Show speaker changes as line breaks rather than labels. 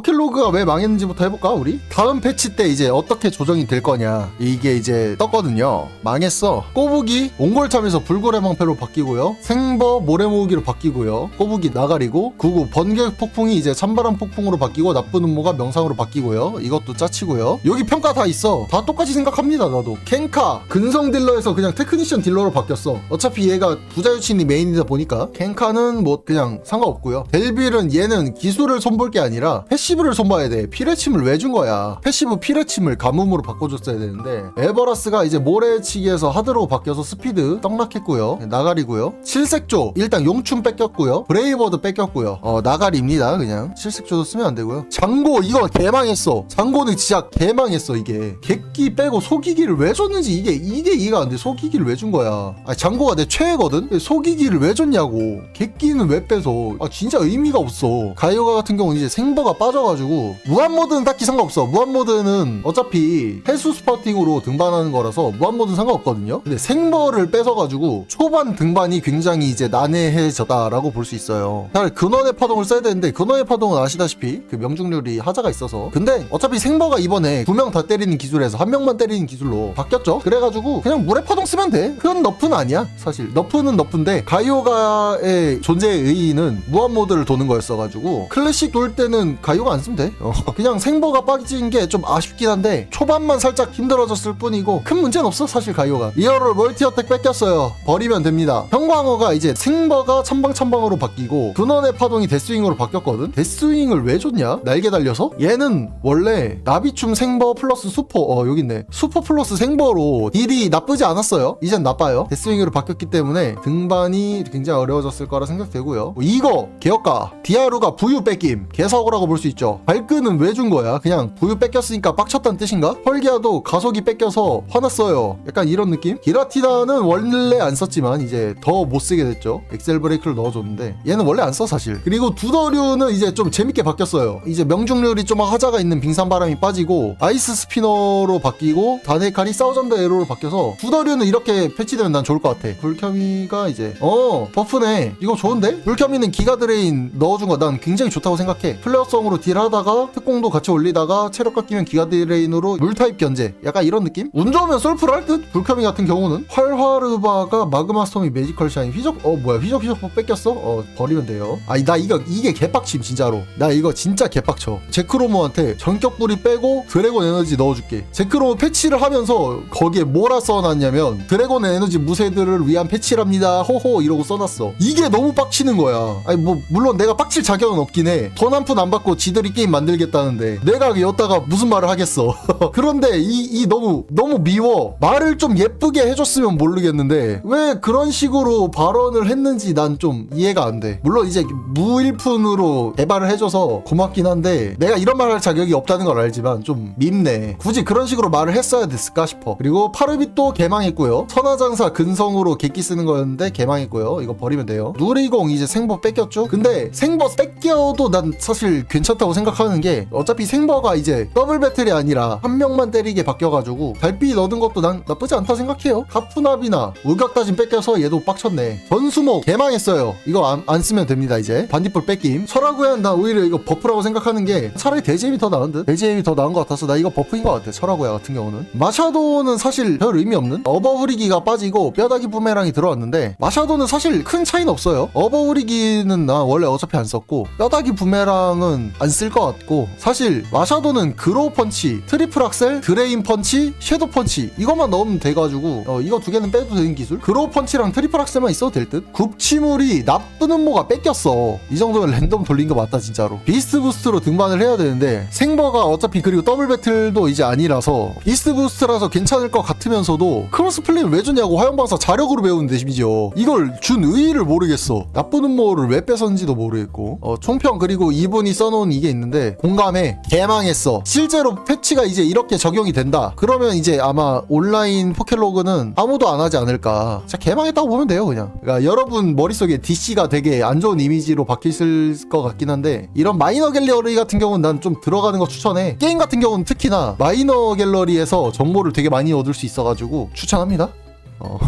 포켓로그가 왜 망했는지부터 해볼까 우리? 다음 패치 때 이제 어떻게 조정이 될 거냐 이게 이제 떴거든요. 망했어. 꼬부기 옹골참에서 불고래 방패로 바뀌고요. 생버 모래 모으기로 바뀌고요. 꼬부기 나가리고 구구 번개 폭풍이 이제 찬바람 폭풍으로 바뀌고 나쁜 음모가 명상으로 바뀌고요. 이것도 짜치고요. 여기 평가 다 있어. 다 똑같이 생각합니다 나도. 켄카 근성 딜러에서 그냥 테크니션 딜러로 바뀌었어. 어차피 얘가 부자유친이 메인이다 보니까. 켄카는 뭐 그냥 상관없고요. 델빌은 얘는 기술을 손볼 게 아니라 패시 브를 손봐야 돼. 피레침을 왜 준 거야? 패시브 피레침을 가뭄으로 바꿔줬어야 되는데 에버라스가 이제 모래치기에서 하드로 바뀌어서 스피드 떡락했고요. 나가리고요. 칠색조 일단 용춤 뺏겼고요. 브레이버드 뺏겼고요. 어 나가리입니다 그냥. 칠색조도 쓰면 안 되고요. 장고 이거 개망했어. 장고는 진짜 개망했어 이게. 객기 빼고 속이기를 왜 줬는지 이게 이게 이해가 안돼. 속이기를 왜 준 거야? 아 장고가 내 최애거든? 속이기를 왜 줬냐고. 객기는 왜 빼서? 아 진짜 의미가 없어. 가이오가 같은 경우는 이제 생버가 빠져 가지고 무한 모드는 딱히 상관없어. 무한 모드는 어차피 해수 스퍼팅으로 등반하는 거라서 무한 모드는 상관없거든요. 근데 생버를 뺏어가지고 초반 등반이 굉장히 이제 난해해졌다라고 볼 수 있어요. 차라리 근원의 파동을 써야 되는데 근원의 파동은 아시다시피 그 명중률이 하자가 있어서. 근데 어차피 생버가 이번에 두 명 다 때리는 기술에서 한 명만 때리는 기술로 바뀌었죠. 그래가지고 그냥 물의 파동 쓰면 돼. 그건 너프는 아니야 사실. 너프는 너프인데 가이오가의 존재의 의의는 무한 모드를 도는 거였어가지고 클래식 돌 때는 가이오 가안 쓰면 돼. 어, 그냥 생버가 빠진 게 좀 아쉽긴 한데 초반만 살짝 힘들어졌을 뿐이고 큰 문제는 없어 사실 가이오가. 리얼을 멀티 어택 뺏겼어요. 버리면 됩니다. 형광어가 이제 생버가 천방천방으로 바뀌고 근원의 파동이 데스윙으로 바뀌었거든? 데스윙을 왜 줬냐? 날개 달려서? 얘는 원래 나비춤 생버 플러스 수퍼 어 여기 있네. 수퍼 플러스 생버로 딜이 나쁘지 않았어요. 이젠 나빠요. 데스윙으로 바뀌었기 때문에 등반이 굉장히 어려워졌을 거라 생각되고요. 뭐 이거 개혁가. 디아루가 부유 뺏김. 개사고라고 볼 수 있죠. 발끈은 왜 준 거야? 그냥 부유 뺏겼으니까 빡쳤다는 뜻인가? 펄기아도 가속이 뺏겨서 화났어요. 약간 이런 느낌? 기라티나는 원래 안 썼지만 이제 더 못 쓰게 됐죠. 엑셀 브레이크를 넣어줬는데 얘는 원래 안 써 사실. 그리고 두더류는 이제 좀 재밌게 바뀌었어요. 이제 명중률이 좀 하자가 있는 빙산 바람이 빠지고 아이스 스피너로 바뀌고 다네칼이 사우전드 에로로 바뀌어서 두더류는 이렇게 패치되면 난 좋을 것 같아. 불켜미가 이제 어 버프네. 이거 좋은데? 불켜미는 기가 드레인 넣어준 거 난 굉장히 좋다고 생각해. 플레어성으로 딜하다가 특공도 같이 올리다가 체력 깎이면 기가 드레인으로 물타입 견제. 약간 이런 느낌? 운 좋으면 솔프를 할듯? 불켜미 같은 경우는? 활화르바가 마그마 스톰이 매지컬 샤인 휘적 어 뭐야 휘적 휘적 뺏겼어? 어 버리면 돼요. 아니 나 이거 이게 개빡침 진짜로. 나 이거 진짜 개빡쳐. 제크로모한테 전격불이 빼고 드래곤 에너지 넣어줄게. 제크로모 패치를 하면서 거기에 뭐라 써놨냐면 드래곤 에너지 무쇠들을 위한 패치랍니다. 호호 이러고 써놨어. 이게 너무 빡치는 거야. 아니 뭐 물론 내가 빡칠 자격은 없긴 해돈 한 푼 안 받고 지 들이 게임 만들겠다는데 내가 여기다가 무슨 말을 하겠어? 그런데 이, 이 너무 너무 미워. 말을 좀 예쁘게 해줬으면 모르겠는데 왜 그런 식으로 발언을 했는지 난 좀 이해가 안 돼. 물론 이제 무일푼으로 개발을 해줘서 고맙긴 한데 내가 이런 말 할 자격이 없다는 걸 알지만 좀 밉네. 굳이 그런 식으로 말을 했어야 됐을까 싶어. 그리고 파르빗도 개망했고요. 선화장사 근성으로 객기 쓰는 거였는데 개망했고요. 이거 버리면 돼요. 누리공 이제 생버 뺏겼죠? 근데 생버 뺏겨도 난 사실 괜찮다 고 생각하는 게 어차피 생버가 이제 더블 배틀이 아니라 한 명만 때리게 바뀌어가지고 달빛 얻은 것도 난 나쁘지 않다 생각해요. 카푸나비나 울각다진 뺏겨서 얘도 빡쳤네. 전수목 개망했어요. 이거 안, 안 쓰면 됩니다 이제. 반딧불 뺏김. 철화구야 나 오히려 이거 버프라고 생각하는 게 차라리 대지임이 더 나은 듯? 대지임이 더 나은 것 같아서 나 이거 버프인 것 같아 철화구야 같은 경우는. 마샤도는 사실 별 의미 없는 어버후리기가 빠지고 뼈다귀 부메랑이 들어왔는데 마샤도는 사실 큰 차이는 없어요. 어버후리기는 나 원래 어차피 안 썼고 뼈다귀 부메랑은 안 쓸 것 같고 사실 마샤도는 그로우 펀치 트리플 악셀 드레인 펀치 섀도 펀치 이것만 넣으면 돼가지고 어, 이거 두 개는 빼도 되는 기술? 그로우 펀치랑 트리플 악셀만 있어도 될 듯? 굽치물이 나쁜 음모가 뺏겼어. 이 정도면 랜덤 돌린 거 맞다 진짜로. 비스트 부스트로 등반을 해야 되는데 생버가 어차피 그리고 더블 배틀도 이제 아니라서 비스트 부스트라서 괜찮을 것 같으면서도 크로스 플레이를 왜 주냐고 화염방사 자력으로 배우는데 심지어 이걸 준 의의를 모르겠어. 나쁜 음모를 왜 뺏었는지도 모르겠고. 어, 총평 그리고 이분이 써놓은 이게 있는데 공감해. 개망했어. 실제로 패치가 이제 이렇게 적용이 된다. 그러면 이제 아마 온라인 포켓로그는 아무도 안 하지 않을까. 진짜 개망했다고 보면 돼요 그냥. 그러니까 여러분 머릿속에 DC가 되게 안 좋은 이미지로 바뀌실 것 같긴 한데 이런 마이너 갤러리 같은 경우는 난 좀 들어가는 거 추천해. 게임 같은 경우는 특히나 마이너 갤러리에서 정보를 되게 많이 얻을 수 있어가지고 추천합니다. 어.